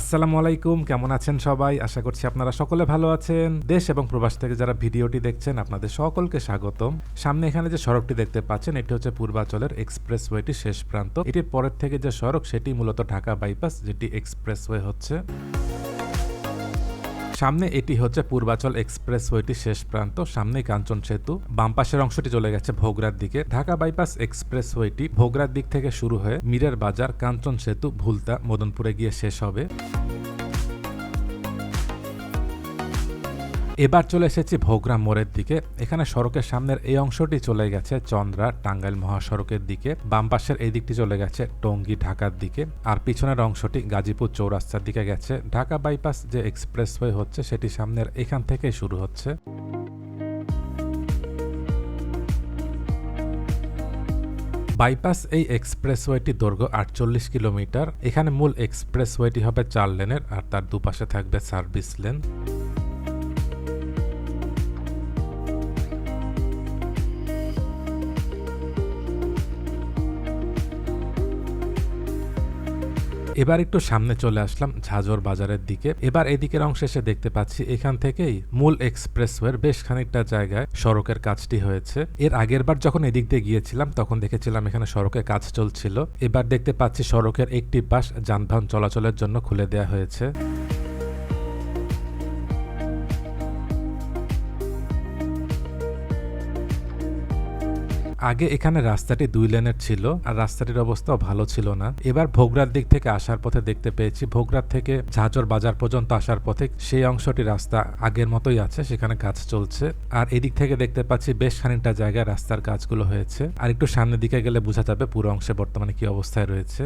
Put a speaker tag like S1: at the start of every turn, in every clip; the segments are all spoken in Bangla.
S1: আসসালামু আলাইকুম, কেমন আছেন সবাই? আশা করছি আপনারা সকলে ভালো আছেন। দেশ এবং প্রবাস থেকে যারা ভিডিওটি দেখছেন, আপনাদের সকলকে স্বাগতম। সামনে এখানে যে সড়কটি দেখতে পাচ্ছেন, এটি হচ্ছে পূর্বাচলের এক্সপ্রেসওয়েটি শেষ প্রান্ত। এটির পরের থেকে যে সড়ক, সেটি মূলত ঢাকা বাইপাস, যেটি এক্সপ্রেসওয়ে হচ্ছে। সামনে এটি হচ্ছে পূর্বাচল এক্সপ্রেসওয়েটি শেষ প্রান্ত সামনে কাঞ্চন সেতু। বাম পাশের অংশটি চলে গেছে ভোগরার দিকে। ঢাকা বাইপাস এক্সপ্রেস ওয়েটি ভোগরার দিক থেকে শুরু হয়ে মিরের বাজার, কাঞ্চন সেতু, ভুলতা, মদনপুরে গিয়ে শেষ হবে। এবার চলে এসেছি ভোগরাম মোড়ের দিকে। এখানে সড়কের সামনের এই অংশটি চলে গেছে চন্দ্রা, টাঙ্গাইল মহাসড়কের দিকে। বাম পাশের এই দিকটি চলে গেছে টঙ্গী, ঢাকার দিকে। আর পিছনের অংশটি গাজীপুর চৌরাস্তার দিকে গেছে। ঢাকা বাইপাস যে এক্সপ্রেসওয়ে হচ্ছে, সেটি সামনের এখান থেকেই শুরু হচ্ছে। বাইপাস এই এক্সপ্রেসওয়েটি দৈর্ঘ্য আটচল্লিশ কিলোমিটার। এখানে মূল এক্সপ্রেসওয়েটি হবে চার লেনের, আর তার দুপাশে থাকবে সার্ভিস লেন। এবার একটু সামনে চলে আসলাম ঝাজর বাজারের দিকে। এবার এদিকের অংশে এসে দেখতে পাচ্ছি, এখান থেকেই মূল এক্সপ্রেসওয়ের বেশ খানিকটা জায়গায় সড়কের কাজটি হয়েছে। এর আগের বার যখন এদিক দিয়ে গিয়েছিলাম, তখন দেখেছিলাম এখানে সড়কের কাজ চলছিল। এবার দেখতে পাচ্ছি সড়কের একটি পাশ যানবাহন চলাচলের জন্য খুলে দেওয়া হয়েছে। আগে এখানে রাস্তাটি দুই লেনের ছিল আর রাস্তাটির অবস্থাও ভালো ছিল না। এবার ভোগরার দিক থেকে আসার পথে দেখতে পেয়েছি, ভোগরার থেকে ঝাঁচর বাজার পর্যন্ত আসার পথে সেই অংশটি রাস্তা আগের মতোই আছে, সেখানে কাজ চলছে। আর এদিক থেকে দেখতে পাচ্ছি বেশ খানিকটা জায়গায় রাস্তার কাজগুলো হয়েছে। আর একটু সামনের দিকে গেলে বোঝা যাবে পুরো অংশে বর্তমানে কি অবস্থায় রয়েছে।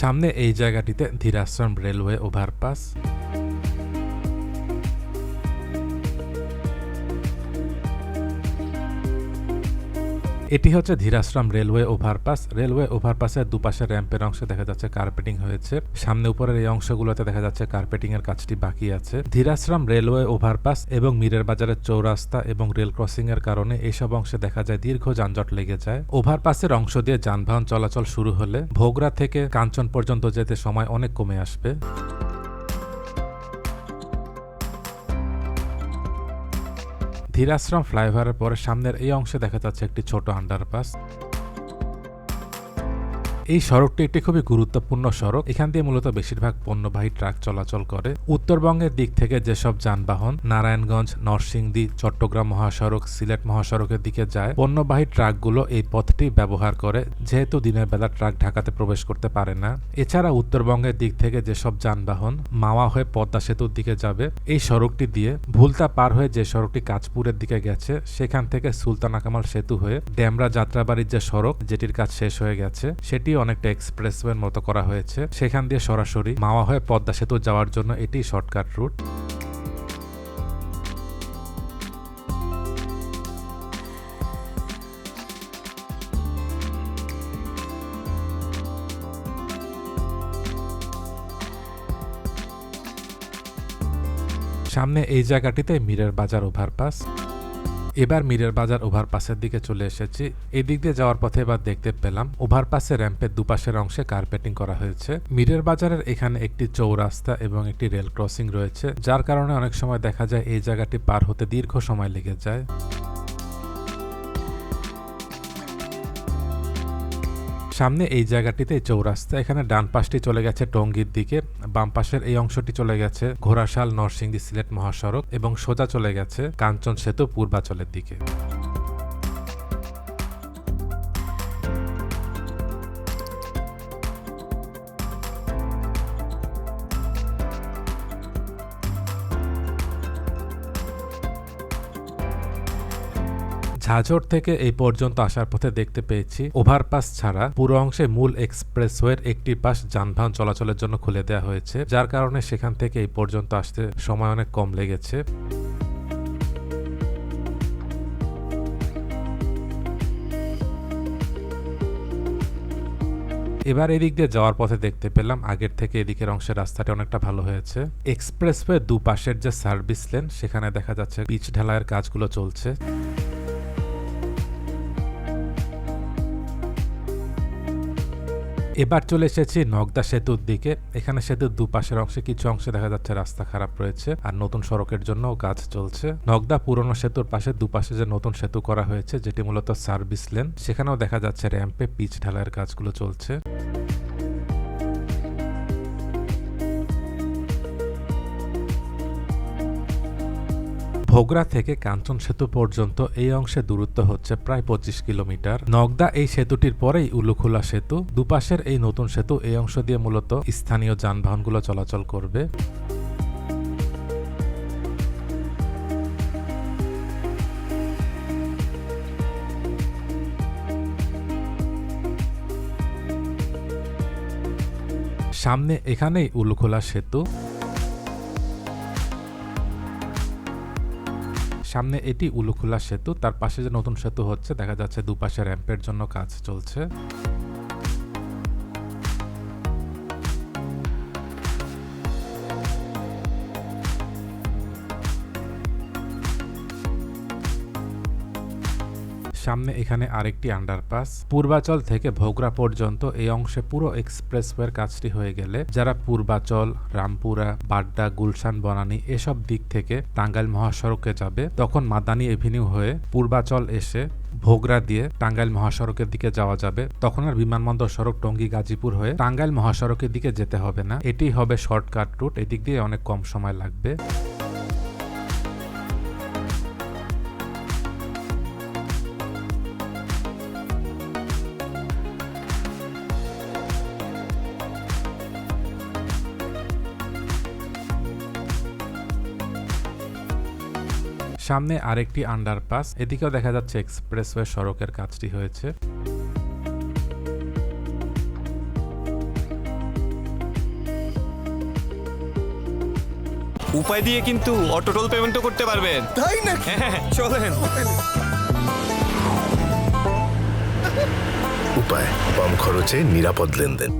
S1: সামনে এই জায়গাটিতে ধীরাশ্রম রেলওয়ে ওভারপাস। এটি হচ্ছে ধীরাশ্রম রেলওয়ে ওভারপাস। রেলওয়ে ওভারপাসের দুপাশে র্যাম্পের অংশে দেখা যাচ্ছে কার্পেটিং হয়েছে। সামনে উপরের এই অংশগুলোতে দেখা যাচ্ছে কার্পেটিং এর কাজটি বাকি আছে। ধীরাশ্রম রেলওয়ে ওভারপাস এবং মীরের বাজারের চৌরাস্তা এবং রেল ক্রসিং এর কারণে এইসব অংশে দেখা যায় দীর্ঘ যানজট লেগে যায়। ওভারপাসের অংশ দিয়ে যানবাহন চলাচল শুরু হলে ভোগরা থেকে কাঞ্চন পর্যন্ত যেতে সময় অনেক কমে আসবে। ধীরাশ্রম ফ্লাইওভারের পরে সামনের এই অংশে দেখা যাচ্ছে একটি ছোট আন্ডারপাস। এই সড়কটি একটি খুবই গুরুত্বপূর্ণ সড়ক। এখান দিয়ে মূলত বেশিরভাগ পণ্যবাহী ট্রাক চলাচল করে। উত্তরবঙ্গের দিক থেকে যেসব যানবাহন নারায়ণগঞ্জ, নরসিংদী, চট্টগ্রাম মহাসড়ক, সিলেট মহাসড়কের দিকে যায়, পণ্যবাহী ট্রাকগুলো এই পথটি ব্যবহার করে, যেহেতু দিনের বেলা ট্রাক ঢাকাতে প্রবেশ করতে পারে না। এছাড়া উত্তরবঙ্গের দিক থেকে যেসব যানবাহন মাওয়া হয়ে পদ্মা সেতুর দিকে যাবে, এই সড়কটি দিয়ে ভুলতা পার হয়ে যে সড়কটি কাঁচপুরের দিকে গেছে, সেখান থেকে সুলতানা কামাল সেতু হয়ে ড্যামরা যাত্রাবাড়ির যে সড়ক, যেটির কাজ শেষ হয়ে গেছে সেটি অনেকটা এক্সপ্রেসওয়ের মতো করা হয়েছে। সেখান দিয়ে সরাসরি মাওয়া হয়ে পদ্মা সেতু যাওয়ার জন্য এটি শর্টকাট রুট সামনে এই জায়গাটিতে মীরের বাজার ওভারপাস। এবার মিরের বাজার ওভারপাসের দিকে চলে এসেছি। এই দিক দিয়ে যাওয়ার পথে এবার দেখতে পেলাম, ওভারপাসের র্যাম্পের দুপাশের অংশে কার্পেটিং করা হয়েছে। মিরের বাজারের এখানে একটি চৌরাস্তা এবং একটি রেল ক্রসিং রয়েছে, যার কারণে অনেক সময় দেখা যায় এই জায়গাটি পার হতে দীর্ঘ সময় লেগে যায়। সামনে এই জায়গাটিতে চৌরাস্তা। এখানে ডান পাশটি চলে গেছে টঙ্গীর দিকে, বাম পাশের এই অংশটি চলে গেছে ঘোড়াশাল নরসিংদী সিলেট মহাসড়ক এবং সোজা চলে গেছে কাঞ্চন সেতু পূর্বাচলের দিকে। ঝাঝর থেকে এই পর্যন্ত আসার পথে দেখতে পেয়েছি, ওভারপাস ছাড়া পুরো অংশে মূল এক্সপ্রেসওয়ের একটি পাশ যানবাহন চলাচলের জন্য খুলে দেওয়া হয়েছে, যার কারণে সেখান থেকে এই পর্যন্ত আসতে সময় অনেক কম লেগেছে। এবার এদিক দিয়ে যাওয়ার পথে দেখতে পেলাম আগের থেকে এদিকের অংশের রাস্তাটা অনেকটা ভালো হয়েছে। এক্সপ্রেসওয়ে দুপাশের যে সার্ভিস লেন, সেখানে দেখা যাচ্ছে পিচ ঢালাইয়ের কাজগুলো চলছে। এবার চলে এসেছি নগদা সেতুর দিকে। এখানে সেতুর দুপাশের অংশে কিছু অংশে দেখা যাচ্ছে রাস্তা খারাপ রয়েছে আর নতুন সড়কের জন্য কাজ চলছে। নগদা পুরনো সেতুর পাশে দুপাশে যে নতুন সেতু করা হয়েছে, যেটি মূলত সার্ভিস লেন, সেখানেও দেখা যাচ্ছে র্যাম্পে পিচ ঢালাইয়ের কাজগুলো চলছে। ভোগরা থেকে কাঞ্চন সেতু পর্যন্ত এই অংশে দূরত্ব হচ্ছে প্রায় পঁচিশ কিলোমিটার। নগদা এই সেতুটির পরেই উলুখোলা সেতু। দুপাশের এই নতুন সেতু এই অংশ দিয়ে মূলত স্থানীয় যানবাহনগুলো চলাচল করবে। সামনে এখানেই উলুখোলা সেতু। সামনে এটি উলুখোলা সেতু, তার পাশে যে নতুন সেতু হচ্ছে, দেখা যাচ্ছে দুপাশে র্যাম্পের জন্য কাজ চলছে। সামনে এখানে আরেকটি আন্ডারপাস পূর্বাচল থেকে ভোগরা পর্যন্ত এই অংশে পুরো এক্সপ্রেসওয়ের কাজটি হয়ে গেলে যারা পূর্বাচল, রামপুরা, বাড্ডা, গুলশান, বনানী এসব দিক থেকে টাঙ্গাইল মহাসড়কে যাবে, তখন মাদানী এভিনিউ হয়ে পূর্বাচল এসে ভোগরা দিয়ে টাঙ্গাইল মহাসড়কের দিকে যাওয়া যাবে, তখন আর বিমানবন্দর সড়ক টঙ্গী গাজীপুর হয়ে টাঙ্গাইল মহাসড়কের দিকে যেতে হবে না। এটি হবে শর্টকাট রুট এদিক দিয়ে অনেক কম সময় লাগবে। সামনে আরেকটি আন্ডারপাস এদিকেও দেখা যাচ্ছে এক্সপ্রেসওয়ে সড়কের কাজটি হয়েছে।
S2: উপায় দিয়ে কিন্তু অটো টোল পেমেন্টও করতে পারবেন।
S3: তাই নাকি?
S2: হ্যাঁ চলেন।
S3: উপায় কম খরচে নিরাপদ লেনদেন।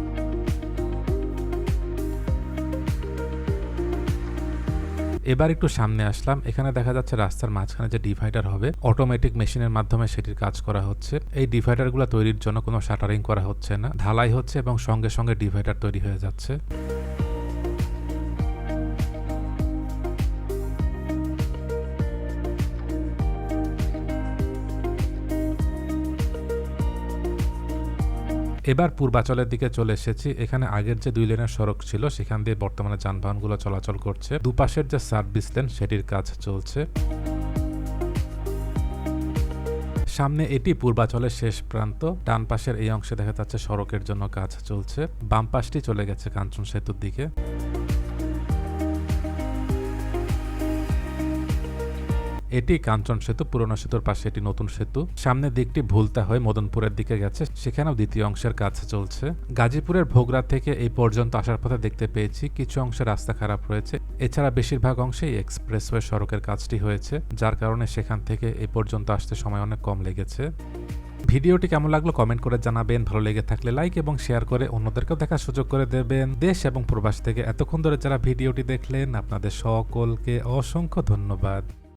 S1: এবার একটু সামনে আসলাম। এখানে দেখা যাচ্ছে রাস্তার মাঝখানে যে ডিভাইডার হবে অটোমেটিক মেশিনের মাধ্যমে সেটির কাজ করা হচ্ছে। এই ডিভাইডারগুলো তৈরির জন্য কোনো শাটারিং করা হচ্ছে না। ঢালাই হচ্ছে এবং সঙ্গে সঙ্গে ডিভাইডার তৈরি হয়ে যাচ্ছে। এবার পূর্বাচলের দিকে চলে এসেছি। এখানে আগের যে দুই লেনের সড়ক ছিল, সেখান দিয়ে বর্তমানে যানবাহনগুলো চলাচল করছে। দুপাশের যে সার্ভিস লেন, সেটির কাজ চলছে। সামনে এটি পূর্বাচলের শেষ প্রান্ত। ডান পাশের এই অংশে দেখা যাচ্ছে সড়কের জন্য কাজ চলছে। বাম পাশটি চলে গেছে কাঞ্চন সেতুর দিকে। এটি কাঞ্চন সেতু, পুরনো সেতুর পাশে এটি নতুন সেতু। সামনের দিকটি ভুলতা হয়ে, মদনপুরের দিকে গেছে, সেখানেও দ্বিতীয় অংশের কাজ চলছে। গাজীপুরের ভোগরা থেকে এই পর্যন্ত আসার পথে দেখতে পেয়েছি, কিছু অংশে রাস্তা খারাপ রয়েছে। এছাড়া বেশিরভাগ অংশেই এক্সপ্রেসওয়ে সড়কের কাজটি হয়েছে, যার কারণে সেখান থেকে এই পর্যন্ত আসতে সময় অনেক কম লেগেছে। ভিডিওটি কেমন লাগল কমেন্ট করে জানাবেন, ভালো লেগে থাকলে লাইক এবং শেয়ার করে অন্যদেরকেও দেখার সুযোগ করে দেবেন। দেশ এবং প্রবাস থেকে এতক্ষণ ধরে যারা ভিডিওটি দেখলেন, আপনাদের সকলকে অসংখ্য ধন্যবাদ।